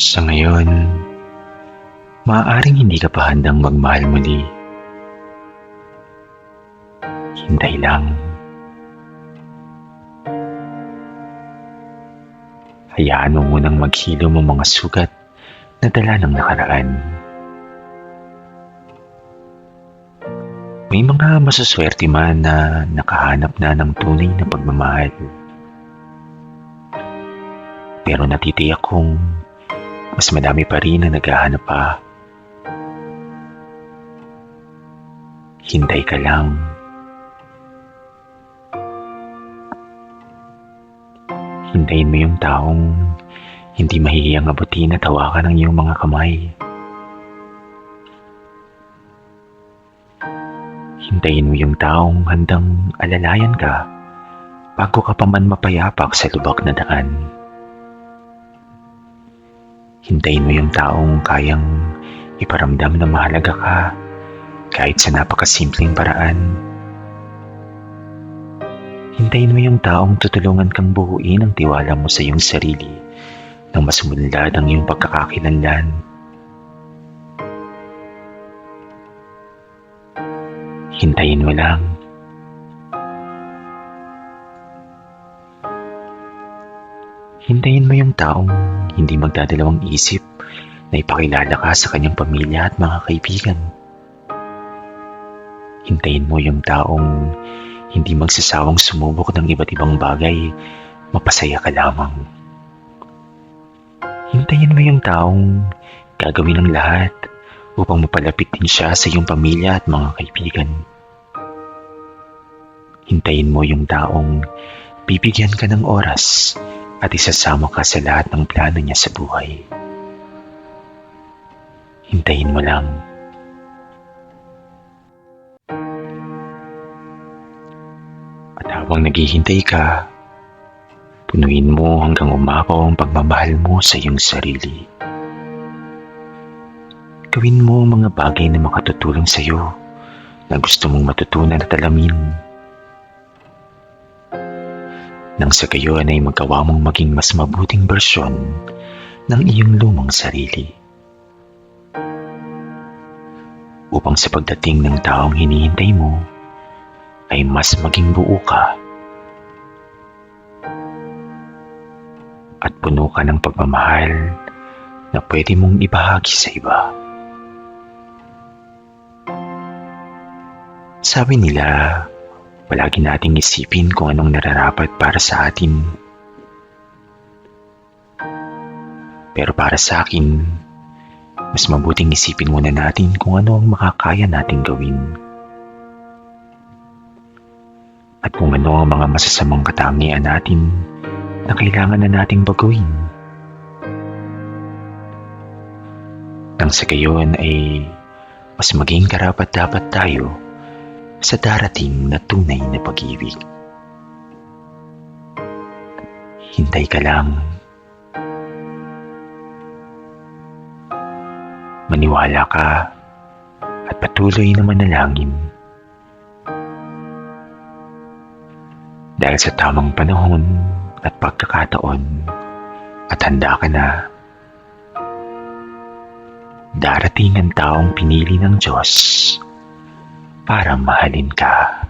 Sa ngayon, maaaring hindi ka pa handang magmahal muli. Hintay lang. Hayaan mo munang maghilom ang mga sugat na dala ng nakaraan. May mga masuswerte man na nakahanap na ng tunay na pagmamahal. Pero natitiyak kong mas madami pa rin na naghahanap pa. Hintay ka lang. Hintayin mo yung taong hindi mahihiyang abutin at hawakan ng iyong mga kamay. Hintayin mo yung taong handang alalayan ka bago ka pa man mapayapak sa lubak na daan. Hintayin mo yung taong kayang iparamdam na mahalaga ka kahit sa napakasimpleng paraan. Hintayin mo yung taong tutulungan kang buuin ang tiwala mo sa iyong sarili nang mas umunlad ang iyong pagkakakilanlan. Hintayin mo lang. Hintayin mo yung taong hindi magdadalawang isip na ipakilala ka sa kanyang pamilya at mga kaibigan. Hintayin mo yung taong hindi magsasawang sumubok ng iba't ibang bagay, mapasaya ka lamang. Hintayin mo yung taong gagawin ang lahat upang mapalapit din siya sa iyong pamilya at mga kaibigan. Hintayin mo yung taong bibigyan ka ng oras at isasama ka sa lahat ng plano niya sa buhay. Hintayin mo lang. At habang naghihintay ka, punuin mo hanggang umakaw ang pagmamahal mo sa iyong sarili. Gawin mo ang mga bagay na makatutulong sa iyo na gusto mong matutunan at alamin. Nang sa gayon ay magawa mong maging mas mabuting bersyon ng iyong lumang sarili. Upang sa pagdating ng taong hinihintay mo, ay mas maging buo ka at puno ka ng pagmamahal na pwede mong ibahagi sa iba. Sabi nila, palagi nating isipin kung anong nararapat para sa atin. Pero para sa akin, mas mabuting isipin muna natin kung ano ang makakaya nating gawin. At kung ano ang mga masasamang katangian natin na kailangan na nating baguhin. Nang sa gayon ay mas maging karapat dapat tayo sa darating na tunay na pag-ibig. Hintay ka lang. Maniwala ka at patuloy na manalangin. Dahil sa tamang panahon at pagkakataon at handa ka na, darating ang taong pinili ng Diyos para mahalin ka.